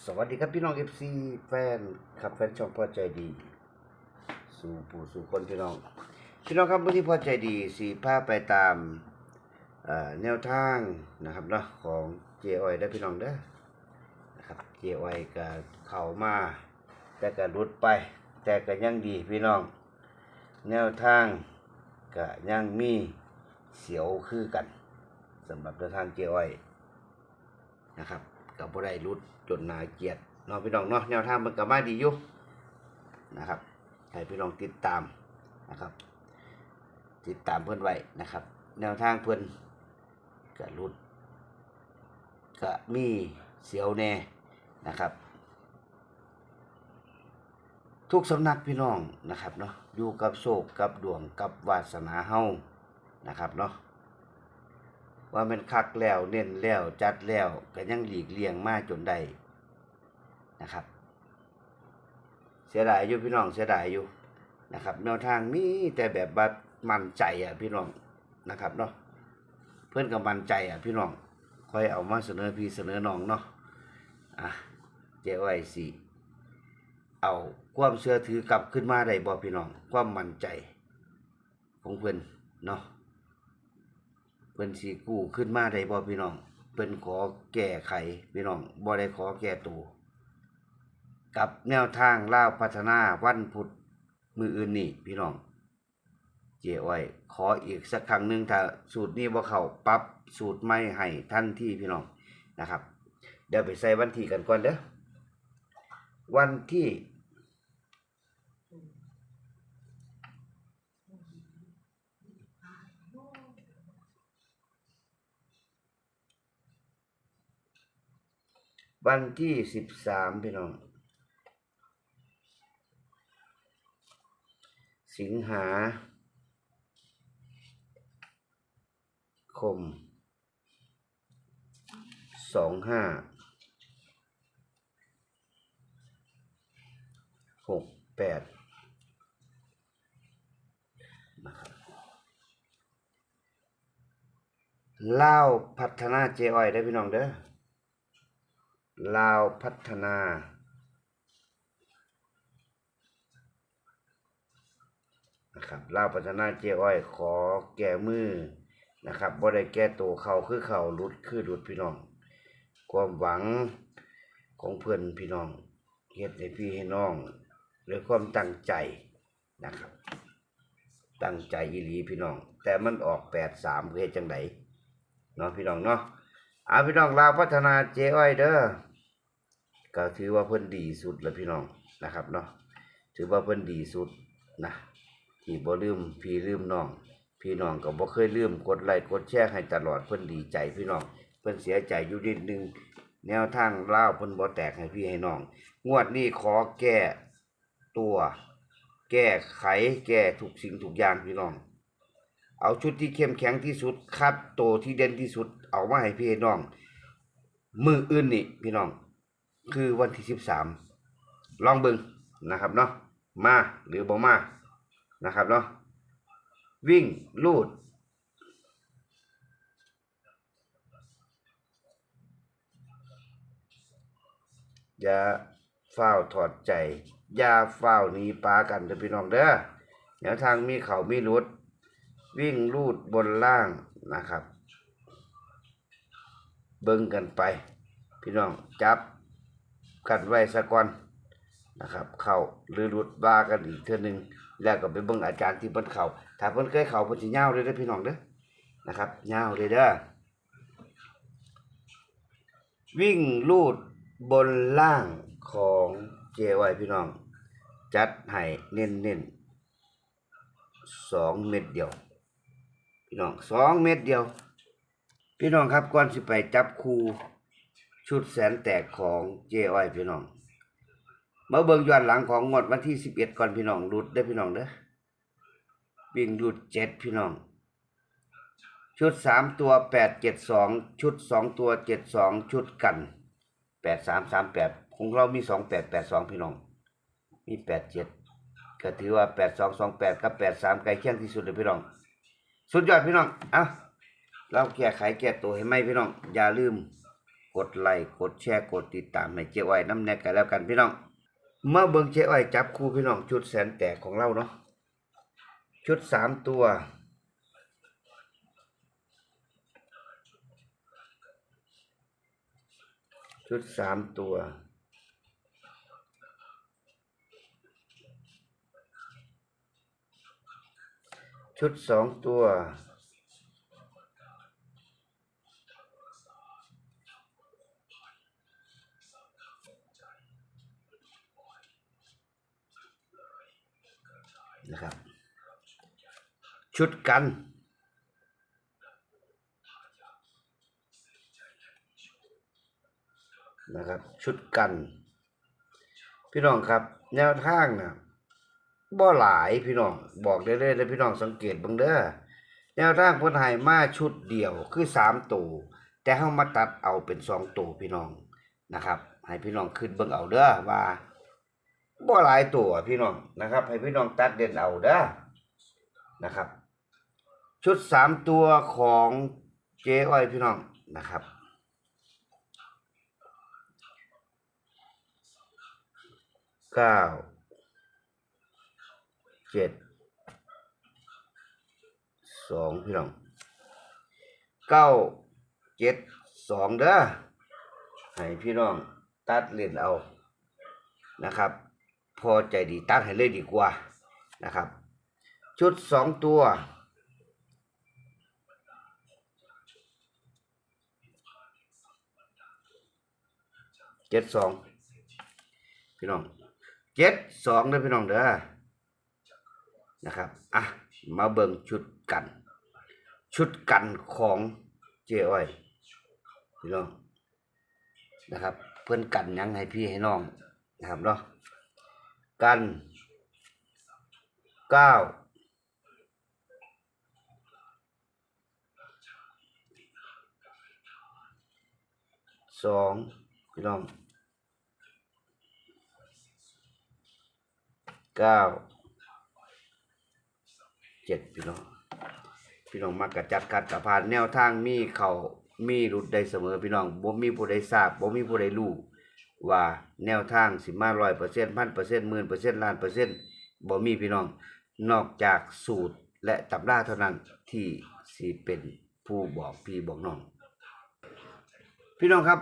สวัสดีครับพี่น้องเอฟซีแฟนครับแฟนช่องพอใจดี สู่ผู้สู่คนพี่น้อง พี่น้องครับวันที่พอใจดีสีผ้าไปตามแนวทางนะครับเนาะของเจออยได้พี่น้องเด้อนะครับเจออยก็เข้ามา แต่ก็หลุดไป แต่ก็ยังดีพี่น้อง แนวทางก็ยังมีเสียวคือกันสำหรับแนวทางเจออยนะครับ กับบ่ได้รุดจนนาเกียดเน้องพี่น้องเนาะแนวทางมันก็มาดีอยู่นะครับให้พี่น้องติดตามนะครับ ติดตามเพื่อนไว้นะครับ แนวทางเพื่อนก็รุดก็มีเสียวแน่นะครับ ทุกสำนักพี่น้องนะครับเนาะอยู่กับโชคกับดวงกับวาสนาเฮานะครับเนาะ ว่ามันคักแล้วเน้นแล้วจัดแล้วก็ยังหลีกเลี่ยงมาจนได้นะครับ เสียดายอยู่พี่น้องเสียดายอยู่นะครับแนวทางมีแต่แบบบัดมั่นใจอะพี่น้องนะครับเนาะเพื่อนกับมั่นใจอะพี่น้องค่อยเอามาเสนอพี่เสนอน้องเนาะอะเจ้าไอ้สิเอาความเชื่อถือกลับขึ้นมาได้บ่พี่น้องความมั่นใจของเพื่อนเนาะ เพิ่นสิกู้ขึ้นมาได้บ่พี่น้องเพิ่นขอแก้ไขพี่น้องบ่ได้ขอแก้ตัวกับแนวทางล่าพัฒนาวันพุธมืออื่นนี่พี่น้อง เจ้อ้อยขออีกสักครั้งหนึ่งถ้าสูตรนี้บ่เข้าปรับสูตรใหม่ให้ทันที่พี่น้องนะครับ เดี๋ยวไปใส่วันที่กันก่อนเด้อวันที่ วันที่สิบสามพี่น้อง สิงหาคมสองห้าหกแปดนะครับเล่าพัฒนาเจอ้อยได้พี่น้องเด้อ ลาวพัฒนา นะครับลาวพัฒนาเจ้อ้อยขอแก้มือนะครับบ่ได้แก้ตัวเขาคือเขาลุดคือลุดพี่น้อง ความหวังของเพื่อนพี่น้องเฮ็ดให้พี่ให้น้องด้วยความตั้งใจนะครับ ตั้งใจอีหลีพี่น้อง แต่มันออกแปดสามเฮ็ดจังไดเนาะพี่น้องเนาะ อาพี่น้องลาวพัฒนาเจ้อ้อยเด้อก็ถือว่าเพิ่นดีสุดแล้วพี่น้องนะครับเนาะถือว่าเพิ่นดีสุดนะที่บ่ลืมพี่ลืมน้อง พี่น้องก็บ่เคยลืมกดไลค์กดแชร์ให้ตลอดเพิ่นดีใจพี่น้องเพิ่นเสียใจอยู่นิดนึงแนวทางลาวเพิ่นบ่แตกให้พี่ให้น้อง งวดนี้ขอแก้ตัว แก้ไขแก้ทุกสิ่งทุกอย่างพี่น้อง เอาชุดที่เข้มแข็งที่สุดคัดโตที่เด่นที่สุด เอามาให้พี่น้อง มืออื่นนี่พี่น้อง คือวันที่สิบสามลองเบิ่งนะครับเนาะมาหรือบ่มานะครับเนาะวิ่งลูดอย่าเฝ้าถอดใจ อย่าเฝ้าหนีปลากันเด้อพี่น้องเด้อแนวทางมีเขามีรุด วิ่งลูดบนล่างนะครับ เบิ่งกันไป พี่น้องจับกันไว้สะก่อนนะครับ เข้าหรือหลุดว่ากันอีกเทื่อหนึง แล้วก็ไปเบิ่งอาจารย์ที่เพิ่นเข้าถ้าเพิ่นเคยเข้าเพิ่นสิยาเลยเด้อพี่น้องเด้อนะครับยาเลยเด้อวิ่งลูดบนล่างของเจไว้พี่น้อง จัดให้เน้นๆสองเม็ดเดียว พี่น้องสองเม็ดเดียว พี่น้องครับก่อนสิไปจับคู่ชุดแสนแตกของเจอ้อยพี่น้องมาเบิ่งย้อนหลังของงวดวันที่สิบเอ็ดก่อนพี่น้องรุดได้พี่น้องเด้อวิ่งรุดเจ็ดพี่น้อง ชุดสามตัวแปดเจ็ดสองชุดสองตัวเจ็ดสองชุดกันแปดสามสามแปดของเรามีสองแปดแปดสองพี่น้อง มีแปดเจ็ดก็ถือว่าแปดสองสองแปดกับแปดสามใกล้เคียงที่สุดเลยพี่น้อง สุดยอดพี่น้อง เอ้า เราแก้ไขแก้ตัวให้ไหมพี่น้อง อย่าลืม กดไลค์ กดแชร์ กดติดตามให้เจ๊อ้อยน้ำแนกกันแล้วกันพี่น้อง เมาเบิ่งเจ๊อ้อยจับคู่พี่น้องชุดแสนแตกของเราเนาะ ชุดสามตัวชุดสามตัว ชุดสองตัว นะครับ ชุดกันนะครับ ชุดกัน พี่น้องครับ แนวทางนะ บ่หลายพี่น้อง บอกได้เลยเลยพี่น้องสังเกตบิ่งเด้อแนวทางเพิ่นให้มาชุดเดียวคือสามตัวแต่เฮามาตัดเอาเป็นสองตัวพี่น้องนะครับ ให้พี่น้องขึ้นเบิ่งเอาเด้อว่าบ่หลายตัวพี่น้องนะครับ ให้พี่น้องตัดเด่นเอาเด้อนะครับ ชุดสามตัวของเจ๊อ้อยพี่น้องนะครับเก้า เจ็ดสองพี่น้องเก้าเจ็ดสองเด้อให้พี่น้องตัดเล่นเอานะครับ พอใจดีตัดให้เลยดีกว่านะครับ ชุดสองตัวเจ็ดสองพี่น้องเจ็ดสองเด้อพี่น้องเด้อ นะครับอะมาเบิ่งชุดกัน ชุดกันของเจ้อ้อยพี่น้องนะครับ เพื่อนกันยังให้พี่ให้น้องนะครับเนาะกันเก้าสองพี่น้องเก้า เจ็ดพี่น้อง พี่น้องมักกะจัดกัดกะผ่านแนวทางมีเขามีรุดได้เสมอพี่น้องบ่มีผู้ใดทราบบ่มีผู้ใดรู้ว่าแนวทางสิมาร้อยเปอร์เซ็นต์พันเปอร์เซ็นต์หมื่นเปอร์เซ็นต์ล้านเปอร์เซ็นต์บ่มีพี่น้อง นอกจากสูตรและตำราเท่านั้นที่สิเป็นผู้บอกพี่บอกน้อง พี่น้องครับ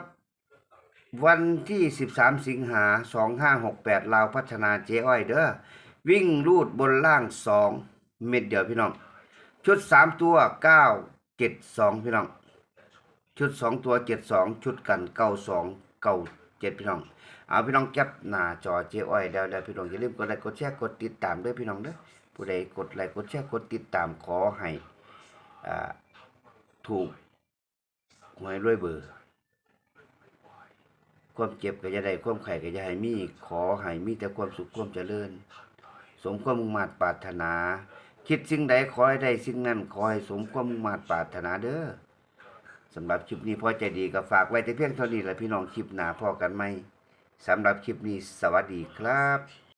วันที่ 13 สิงหา 2568 ลาวพัฒนาเจ๊อ้อยเด้อวิ่งรูดบนล่าง 2 เม็ดเดียวพี่น้อง ชุด3ตัว9 7 2พี่น้อง ชุด2ตัว72ชุดกัน92 97พี่น้อง เอาพี่น้องแก็บหน้าจอเจ๊อ้อยแล้วแล้วพี่น้องอย่าลืมกดไลค์กดแชร์กดติดตามด้วยพี่น้องเด้อผู้ใดกดไลค์กดแชร์กดติดตามขอให้อ่าถูกหวยรวยเบอร์ความเจ็บก็จะได้ความไข่ก็จะให้มี ขอให้มีแต่ความสุขความเจริญ สมความมุ่งมา่นปรารถนา คิดสิ่งใดขอให้ได้สิ่งนั้นขอให้สมความมุ่งมา่ปรารถนาเด้อสำหรับคลิปนี้พอใจดีก็ฝากไว้แต่เพียงเท่านี้แหละพี่น้องคลิปหน้าพอกันไหมสำหรับคลิปนี้สวัสดีครับ